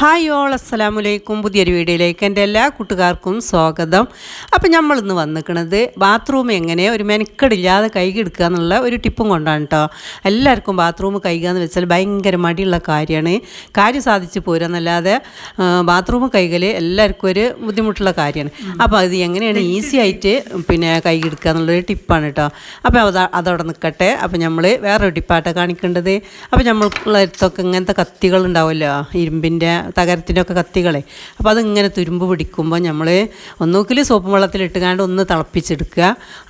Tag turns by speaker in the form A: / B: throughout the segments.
A: Hi all അസ്സലാമലൈക്കും പുതിയൊരു വീഡിയോയിലേക്ക് എന്റെ എല്ലാ കൂട്ടുകാർക്കും സ്വാഗതം. അപ്പം നമ്മളിന്ന് വന്നിക്കണത് ബാത്റൂം എങ്ങനെ ഒരു മെനക്കെടില്ലാതെ കൈകെടുക്കുക എന്നുള്ള ഒരു ടിപ്പും കൊണ്ടാണ് കേട്ടോ എല്ലാവർക്കും ബാത്റൂം കൈകുക എന്ന് വെച്ചാൽ ഭയങ്കര മടിയുള്ള കാര്യമാണ്. കാര്യം സാധിച്ചു പോരാന്നല്ലാതെ ബാത്റൂം കൈകൽ എല്ലാവർക്കും ഒരു ബുദ്ധിമുട്ടുള്ള കാര്യമാണ്. അപ്പോൾ അത് എങ്ങനെയാണ് ഈസി ആയിട്ട് പിന്നെ കൈകെടുക്കുക എന്നുള്ളൊരു ടിപ്പാണ് കേട്ടോ അപ്പോൾ അത് അതവിടെ നിൽക്കട്ടെ. അപ്പോൾ നമ്മൾ വേറൊരു ടിപ്പായിട്ട് കാണിക്കേണ്ടത്. അപ്പോൾ നമ്മൾക്കുള്ള അടുത്തൊക്കെ ഇങ്ങനത്തെ കത്തികളുണ്ടാവുമല്ലോ ഇരുമ്പിന്റെ തകരത്തിന്റെ ഒക്കെ കത്തികളെ. അപ്പോൾ അതിങ്ങനെ തുരുമ്പ് പിടിക്കുമ്പോൾ നമ്മൾ ഒന്നുകിൽ സോപ്പ് വെള്ളത്തിലിട്ടുകാണ്ട് ഒന്ന് തിളപ്പിച്ചെടുക്കുക.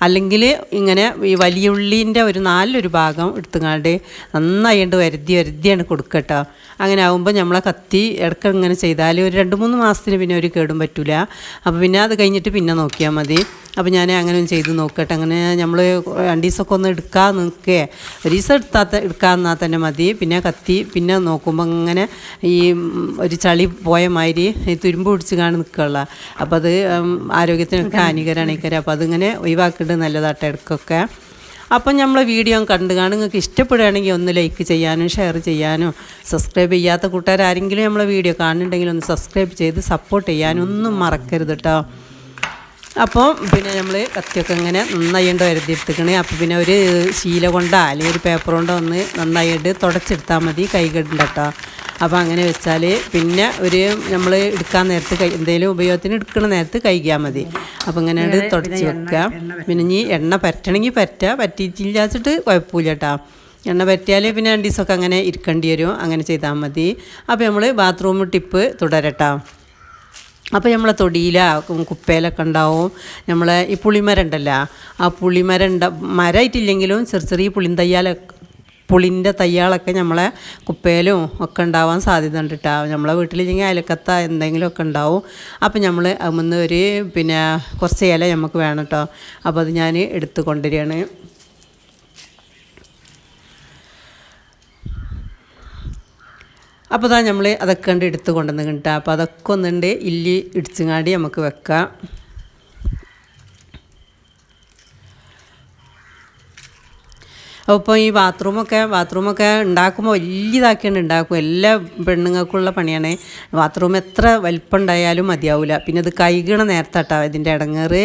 A: അല്ലെങ്കിൽ ഇങ്ങനെ ഈ വലിയ ഉള്ളീന്റെ ഒരു നാലൊരു ഭാഗം എടുത്തുകാണ്ട് നന്നായിട്ട് വരുതി വരുതിയാണ് കൊടുക്കട്ടോ. അങ്ങനെ ആകുമ്പോൾ നമ്മളെ കത്തി ഇടയ്ക്ക് ഇങ്ങനെ ചെയ്താൽ ഒരു രണ്ട് മൂന്ന് മാസത്തിന് പിന്നെ ഒരു കേടും പറ്റില്ല അപ്പോൾ പിന്നെ അത് കഴിഞ്ഞിട്ട് പിന്നെ നോക്കിയാൽ മതി. അപ്പോൾ ഞാൻ അങ്ങനെ ചെയ്ത് നോക്കട്ടെ. അങ്ങനെ നമ്മൾ രണ്ട് ദിവസമൊക്കെ ഒന്ന് എടുക്കാൻ നിൽക്കേ. ഒരു ദിവസം എടുത്താൽ എടുക്കാൻ നിന്നാൽ തന്നെ മതി. പിന്നെ കത്തി പിന്നെ നോക്കുമ്പോൾ അങ്ങനെ ഈ ഒരു ചളി പോയ മാതിരി തുരുമ്പ് പിടിച്ച് കാണി നിൽക്കുകയുള്ള അപ്പോൾ അത് ആരോഗ്യത്തിനൊക്കെ ഹാനികരമാണ് ഇക്കരെ അപ്പോൾ അതിങ്ങനെ ഒഴിവാക്കേണ്ടത് നല്ലതാട്ടെ ഇടയ്ക്കൊക്കെ. അപ്പം നമ്മളെ വീഡിയോ കണ്ടു കാണും നിങ്ങൾക്ക് ഇഷ്ടപ്പെടുകയാണെങ്കിൽ ഒന്ന് ലൈക്ക് ചെയ്യാനും ഷെയർ ചെയ്യാനും സബ്സ്ക്രൈബ് ചെയ്യാത്ത കൂട്ടുകാർ ആരെങ്കിലും നമ്മളെ വീഡിയോ കാണുന്നുണ്ടെങ്കിൽ ഒന്ന് സബ്സ്ക്രൈബ് ചെയ്ത് സപ്പോർട്ട് ചെയ്യാനും ഒന്നും മറക്കരുത് കേട്ടോ അപ്പോൾ പിന്നെ നമ്മൾ കത്തിയൊക്കെ ഇങ്ങനെ നന്നായിട്ട് വരുതിയെടുത്തിക്കണേ. അപ്പോൾ പിന്നെ ഒരു ശീല കൊണ്ടോ അല്ലെങ്കിൽ ഒരു പേപ്പർ കൊണ്ടോ ഒന്ന് നന്നായിട്ട് തുടച്ചെടുത്താൽ മതി കൈകണ്ട കേട്ടോ അപ്പോൾ അങ്ങനെ വെച്ചാൽ പിന്നെ ഒരു നമ്മൾ എടുക്കാൻ നേരത്ത് കൈ എന്തെങ്കിലും ഉപയോഗത്തിന് എടുക്കണ നേരത്ത് കഴിക്കാൽ മതി. അപ്പോൾ ഇങ്ങനെ തുടച്ച് വെക്കുക പിന്നെ ഇനി എണ്ണ പറ്റണമെങ്കിൽ പറ്റുക പറ്റിയിട്ടില്ലാച്ചിട്ട് കുഴപ്പമില്ല കേട്ടോ എണ്ണ പറ്റിയാൽ പിന്നെ രണ്ട് ദിവസമൊക്കെ അങ്ങനെ ഇരിക്കേണ്ടി വരും. അങ്ങനെ ചെയ്താൽ മതി. അപ്പോൾ നമ്മൾ ബാത്റൂം ടിപ്പ് തുടരട്ടോ. അപ്പോൾ നമ്മളെ തൊടിയില കുപ്പയിലൊക്കെ ഉണ്ടാവും. നമ്മളെ ഈ പുളിമരം ഉണ്ടല്ലോ ആ പുളിമരം ഉണ്ട മരമായിട്ടില്ലെങ്കിലും ചെറിയ ചെറിയ പുളിന്തയ്യാല പുളിന്റെ തയ്യാളൊക്കെ നമ്മളെ കുപ്പയിലും ഒക്കെ ഉണ്ടാവാൻ സാധ്യത ഉണ്ട് കേട്ടോ നമ്മളെ വീട്ടിലില്ലെങ്കിൽ അയലക്കത്ത എന്തെങ്കിലുമൊക്കെ ഉണ്ടാവും. അപ്പോൾ നമ്മൾ അമ്മന്ന് ഒരു പിന്നെ കുറച്ച് ഇല നമുക്ക് വേണം കേട്ടോ അപ്പോൾ അത് ഞാൻ എടുത്ത് കൊണ്ടുവരികയാണ്. അപ്പോൾ അതാ നമ്മൾ അതൊക്കെ കണ്ട് എടുത്ത് കൊണ്ടുവന്ന് കിട്ടുക അപ്പോൾ അതൊക്കെ ഒന്നുണ്ട് ഇല്ലി ഇടിച്ചുങ്ങാടി നമുക്ക് വെക്കാം. അപ്പോൾ ഈ ബാത്റൂമൊക്കെ ബാത്റൂമൊക്കെ ഉണ്ടാക്കുമ്പോൾ വലിയതാക്കിയാണ് ഉണ്ടാക്കും. എല്ലാ പെണ്ണുങ്ങൾക്കുള്ള പണിയാണ്. ബാത്റൂം എത്ര വലിപ്പം ഉണ്ടായാലും മതിയാവില്ല പിന്നെ ഇത് കൈകണ നേരത്താട്ടോ ഇതിന്റെ ഇടങ്ങേറ്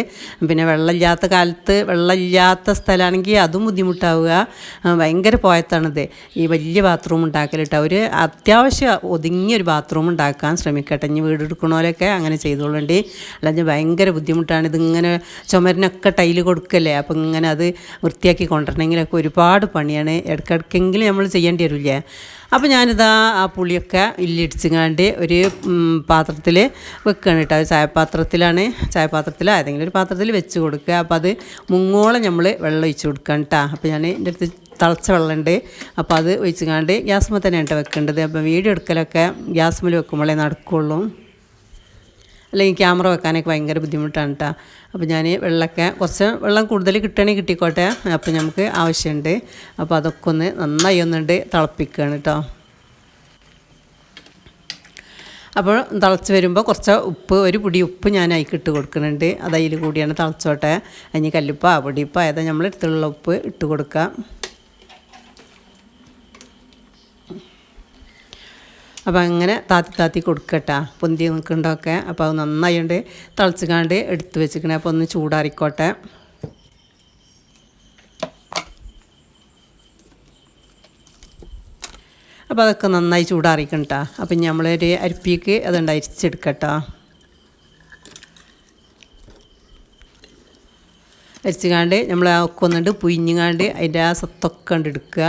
A: പിന്നെ വെള്ളമില്ലാത്ത കാലത്ത് വെള്ളമില്ലാത്ത സ്ഥലമാണെങ്കിൽ അതും ബുദ്ധിമുട്ടാവുക. ഭയങ്കര പോയത്താണിത്. ഈ വലിയ ബാത്റൂം ഉണ്ടാക്കലിട്ടോ. ഒരു അത്യാവശ്യം ഒതുങ്ങിയൊരു ബാത്റൂം ഉണ്ടാക്കാൻ ശ്രമിക്കട്ടെ. ഇനി വീട് എടുക്കണോലൊക്കെ അങ്ങനെ ചെയ്തോളണ്ടി. അല്ലെങ്കിൽ ഭയങ്കര ബുദ്ധിമുട്ടാണ് ഇതിങ്ങനെ ചുമരിനൊക്കെ ടൈൽ കൊടുക്കല്ലേ? അപ്പം ഇങ്ങനെ അത് വൃത്തിയാക്കി കൊണ്ടുവരണമെങ്കിലൊക്കെ ഒരുപാട് പണിയാണ്. ഇടയ്ക്കിടയ്ക്കെങ്കിലും നമ്മൾ ചെയ്യേണ്ടി വരില്ലേ? അപ്പോൾ ഞാനിതാ ആ പുളിയൊക്കെ ഇല്ലിടിച്ചുങ്ങാണ്ട് ഒരു പാത്രത്തിൽ വെക്കുകയാണ് കേട്ടോ. ചായപാത്രത്തിലാണ് ചായപാത്രത്തിൽ ഏതെങ്കിലും ഒരു പാത്രത്തിൽ വെച്ച് കൊടുക്കുക. അപ്പോൾ അത് മുങ്ങോളം നമ്മൾ വെള്ളം ഒഴിച്ച് കൊടുക്കാം കേട്ടോ. അപ്പോൾ ഞാൻ എന്റെ അടുത്ത് തിളച്ച വെള്ളമുണ്ട്. അപ്പോൾ അത് ഒഴിച്ചുങ്ങാണ്ട് ഗ്യാസ്മ തന്നെയാണ് കേട്ടോ വെക്കേണ്ടത്. അപ്പോൾ വീഡിയോ എടുക്കലൊക്കെ ഗ്യാസ്മൽ വെക്കുമ്പോഴേ നടക്കുള്ളൂ. അല്ലെങ്കിൽ ക്യാമറ വെക്കാനൊക്കെ ഭയങ്കര ബുദ്ധിമുട്ടാണ് കേട്ടോ അപ്പോൾ ഞാൻ വെള്ളമൊക്കെ കുറച്ച് വെള്ളം കൂടുതൽ കിട്ടണേ കിട്ടിക്കോട്ടെ. അപ്പോൾ നമുക്ക് ആവശ്യമുണ്ട്. അപ്പോൾ അതൊക്കെ ഒന്ന് നന്നായി ഒന്നുണ്ട് തിളപ്പിക്കുകയാണ് കേട്ടോ അപ്പോൾ തിളച്ച് വരുമ്പോൾ കുറച്ച് ഉപ്പ് ഒരു പൊടി ഉപ്പ് ഞാൻ അതിലേക്ക് ഇട്ട് കൊടുക്കുന്നുണ്ട്. അത് അതിൽ കൂടിയാണ് തിളച്ചോട്ടെ. അതിന് കല്ലുപ്പ പൊടിയപ്പ ഏതാ നമ്മൾ എടുത്തുള്ള ഉപ്പ് ഇട്ട് കൊടുക്കുക. അപ്പോൾ അങ്ങനെ താത്തി താത്തി കൊടുക്കട്ടാ. പൊന്തി നിൽക്കണ്ടൊക്കെ അപ്പോൾ അത് നന്നായിട്ട് തിളച്ചുകാണ്ട് എടുത്ത് വെച്ചിക്കണേ അപ്പോൾ ഒന്ന് ചൂടാറിക്കോട്ടെ. അപ്പോൾ അതൊക്കെ നന്നായി ചൂടാറിക്കണ്ടാ. അപ്പം നമ്മളൊരു അരിപ്പിക്ക് അതുകൊണ്ട് അരിച്ചെടുക്കട്ടോ. അരിച്ചുകാണ്ട് നമ്മൾ ഒക്കെ ഒന്നുണ്ട് പുയിഞ്ഞുകാണ്ട് അതിന്റെ ആ സത്തൊക്കെ കണ്ട് എടുക്കുക.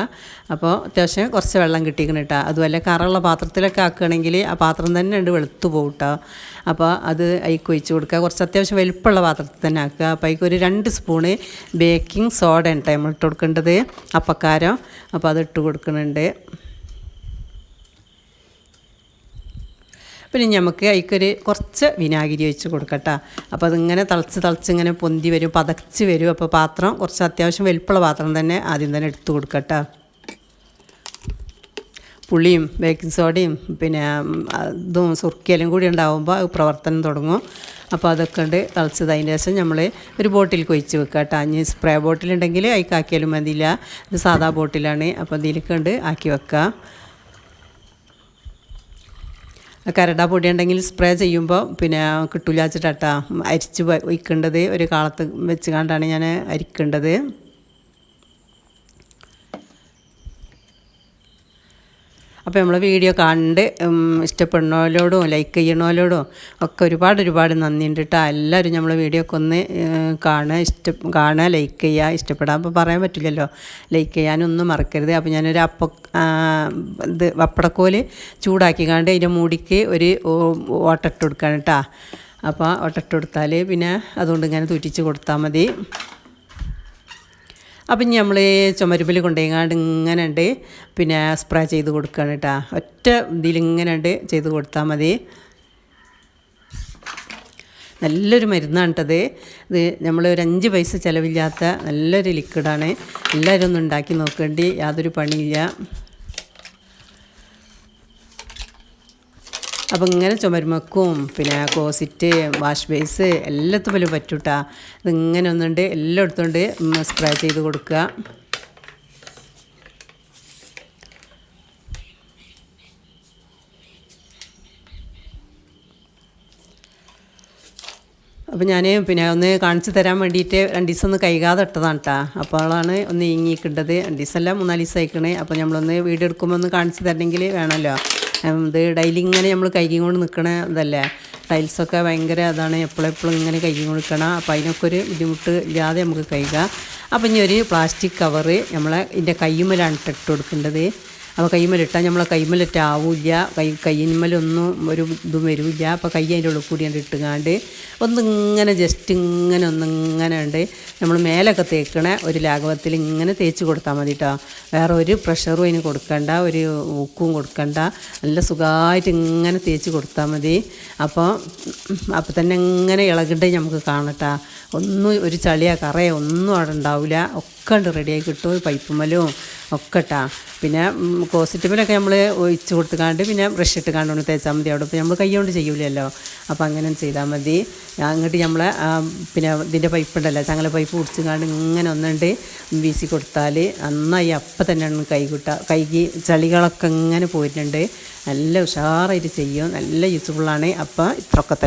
A: അപ്പോൾ അത്യാവശ്യം കുറച്ച് വെള്ളം കിട്ടിയിരിക്കണം കേട്ടോ. അതുപോലെ കറുള്ള പാത്രത്തിലൊക്കെ ആക്കുകയാണെങ്കിൽ ആ പാത്രം തന്നെ ഉണ്ട് വെളുത്തു പോകും കേട്ടോ. അപ്പോൾ അത് അതിക്ക് ഒഴിച്ച് കൊടുക്കുക. കുറച്ച് അത്യാവശ്യം വലിപ്പമുള്ള പാത്രത്തിൽ തന്നെ ആക്കുക. അപ്പോൾ അതിക്ക് ഒരു രണ്ട് സ്പൂണ് ബേക്കിംഗ് സോഡ ഉണ്ട് നമ്മൾ ഇട്ട് കൊടുക്കേണ്ടത്. അപ്പക്കാരം. അപ്പോൾ അത് ഇട്ട് കൊടുക്കുന്നുണ്ട്. പിന്നെ നമുക്ക് അതിക്കൊരു കുറച്ച് വിനാഗിരി ഒഴിച്ച് കൊടുക്കട്ടോ. അപ്പോൾ അതിങ്ങനെ തിളച്ച് തിളച്ച് ഇങ്ങനെ പൊന്തി വരും പതച്ച് വരും. അപ്പോൾ പാത്രം കുറച്ച് അത്യാവശ്യം വലുപ്പുള്ള പാത്രം തന്നെ ആദ്യം തന്നെ എടുത്തു കൊടുക്കട്ടോ. പുളിയും ബേക്കിംഗ് സോഡയും പിന്നെ ഇതും സുർക്കിയെല്ലാം കൂടി ഉണ്ടാകുമ്പോൾ പ്രവർത്തനം തുടങ്ങും. അപ്പോൾ അതൊക്കെ ഉണ്ട് തിളച്ചത്. അതിന്റെ ശേഷം നമ്മൾ ഒരു ബോട്ടിൽ കൊഴിച്ച് വെക്കുക കേട്ടോ ഇനി സ്പ്രേ ബോട്ടിലുണ്ടെങ്കിൽ അതിക്കാക്കിയാലും മതിയില്ല. ഇത് സാധാ ബോട്ടിലാണ് അപ്പോൾ ഇതിലേക്ക് ഉണ്ട് ആക്കി വെക്കുക കരട പൊടി ഉണ്ടെങ്കിൽ സ്പ്രേ ചെയ്യുമ്പോൾ പിന്നെ കിട്ടൂല വെച്ചിട്ടാട്ടാ. അരിച്ച് വയ്ക്കേണ്ടത് ഒരു കാലത്ത് വെച്ച് കണ്ടാണ് ഞാൻ അരിക്കേണ്ടത്. അപ്പോൾ നമ്മൾ വീഡിയോ കണ്ട് ഇഷ്ടപ്പെടുന്നവരോടും ലൈക്ക് ചെയ്യണവരോടും ഒക്കെ ഒരുപാട് ഒരുപാട് നന്ദിയുണ്ട് കേട്ടോ എല്ലാവരും നമ്മൾ വീഡിയോ ഒക്കെ ഒന്ന് കാണുക ഇഷ്ട കാണുക ലൈക്ക് ചെയ്യുക ഇഷ്ടപ്പെടാൻ അപ്പോൾ പറയാൻ പറ്റില്ലല്ലോ. ലൈക്ക് ചെയ്യാനൊന്നും മറക്കരുത്. അപ്പോൾ ഞാനൊരു അപ്പ ഇത് വപ്പടക്കോൽ ചൂടാക്കി കണ്ട് അതിന്റെ മൂടിക്ക് ഒരു ഓട്ടിട്ട് കൊടുക്കുകയാണ് കേട്ടോ അപ്പോൾ ഓട്ടിട്ട് കൊടുത്താൽ പിന്നെ അതുകൊണ്ട് ഇങ്ങനെ തുറ്റിച്ച് കൊടുത്താൽ മതി. അപ്പം ഇനി നമ്മൾ ചുമരുമ്പിൽ കൊണ്ടുപോയിങ്ങാണ്ട് ഇങ്ങനെ ഉണ്ട് പിന്നെ സ്പ്രേ ചെയ്ത് കൊടുക്കുകയാണ് കേട്ടോ ഒറ്റ ഇതിലിങ്ങനെ ഉണ്ട് ചെയ്ത് കൊടുത്താൽ മതി. നല്ലൊരു മരുന്നാണ് കേട്ടത് ഇത്. നമ്മൾ ഒരു അഞ്ച് പൈസ ചിലവില്ലാത്ത നല്ലൊരു ലിക്വിഡാണ് എല്ലാവരും ഒന്ന് ഉണ്ടാക്കി നോക്കേണ്ടി. യാതൊരു പണിയില്ല. അപ്പം ഇങ്ങനെ ചുമരുമക്കും പിന്നെ കോസിറ്റ് വാഷ് ബേസ് എല്ലാത്തും വലിയ പറ്റൂട്ടാ. ഇതിങ്ങനെ ഒന്നുണ്ട് എല്ലാം എടുത്തുകൊണ്ട് സ്പ്രേ ചെയ്ത് കൊടുക്കുക. അപ്പോൾ ഞാൻ പിന്നെ ഒന്ന് കാണിച്ചു തരാൻ വേണ്ടിയിട്ട് രണ്ട് ദിവസം ഒന്ന് കൈകാതെ ഇട്ടതാണ് കേട്ടോ അപ്പോഴാണ് ഒന്ന് ഇങ്ങിക്കിട്ടത് രണ്ട് ദിവസമല്ല മൂന്നാൽ ദിവസം അയക്കണേ അപ്പോൾ നമ്മളൊന്ന് വീഡിയോ എടുക്കുമ്പോൾ ഒന്ന് കാണിച്ചു തരണമെങ്കിൽ വേണമല്ലോ. ഇത് ഡെയിലി ഇങ്ങനെ നമ്മൾ കൈകി കൊണ്ട് നിൽക്കണ ഇതല്ലേ? ടൈൽസൊക്കെ ഭയങ്കര അതാണ് എപ്പോഴും എപ്പോഴും ഇങ്ങനെ കൈകി കൊണ്ട് നിൽക്കണം അപ്പോൾ അതിനൊക്കെ ഒരു ബുദ്ധിമുട്ട് ഇല്ലാതെ നമുക്ക് കഴുകാം. അപ്പം ഇനി ഒരു പ്ലാസ്റ്റിക് കവറ് നമ്മളെ ഇതിന്റെ കയ്യുമ്മലാണ് ഇട്ട് കൊടുക്കേണ്ടത്. അപ്പോൾ കൈമലിട്ടാൽ നമ്മളെ കൈമലിട്ട് ആവില്ല കൈ കയ്യിന്മലൊന്നും ഒരു ഇതും വരില്ല. അപ്പോൾ കൈ അതിന്റെ ഉള്ളിൽ കൂടി കണ്ട് ഇട്ടുകാണ്ട് ഒന്നിങ്ങനെ ജസ്റ്റ് ഇങ്ങനെ ഒന്നിങ്ങനെ ഉണ്ട് നമ്മൾ മേലൊക്കെ തേക്കണ ഒരു ലാഘവത്തിൽ ഇങ്ങനെ തേച്ച് കൊടുത്താൽ മതി കേട്ടോ വേറെ ഒരു പ്രഷറും അതിന് കൊടുക്കണ്ട ഒരു ഉക്കും കൊടുക്കണ്ട. നല്ല സുഖമായിട്ട് ഇങ്ങനെ തേച്ച് കൊടുത്താൽ മതി. അപ്പോൾ അപ്പോൾ തന്നെ ഇങ്ങനെ ഇളകിട്ട് നമുക്ക് കാണട്ടാ ഒന്നും ഒരു ചളിയാ കറയോ ഒന്നും അവിടെ ഉണ്ടാവില്ല ഒക്കെ റെഡിയായി കിട്ടും. പൈപ്പുമ്മലും ഒക്കെ ഇട്ടാ പിന്നെ കോസിറ്റുമ്മലൊക്കെ നമ്മൾ ഒഴിച്ച് കൊടുത്തുകാണ്ട് പിന്നെ ബ്രഷ് ഇട്ട് കാണ്ട് തേച്ചാൽ മതി. അവിടെ നമ്മൾ കൈ കൊണ്ട് ചെയ്യൂലല്ലോ. അപ്പോൾ അങ്ങനെ ചെയ്താൽ മതി. അങ്ങോട്ട് നമ്മൾ പിന്നെ ഇതിന്റെ പൈപ്പ് ഉണ്ടല്ലോ ചങ്ങല പൈപ്പ് പിടിച്ച് കാണ്ട് ഇങ്ങനെ ഒന്നുണ്ട്. വീശി കൊടുത്താൽ നന്നായി അപ്പം തന്നെയാണ് കൈ കിട്ടുക കൈക്ക് ചളികളൊക്കെ ഇങ്ങനെ പോയിട്ടുണ്ട്. നല്ല ഉഷാറായിട്ട് ചെയ്യും. നല്ല യൂസ്ഫുള്ളാണ്. അപ്പോൾ ഇത്രയൊക്കെ തന്നെ.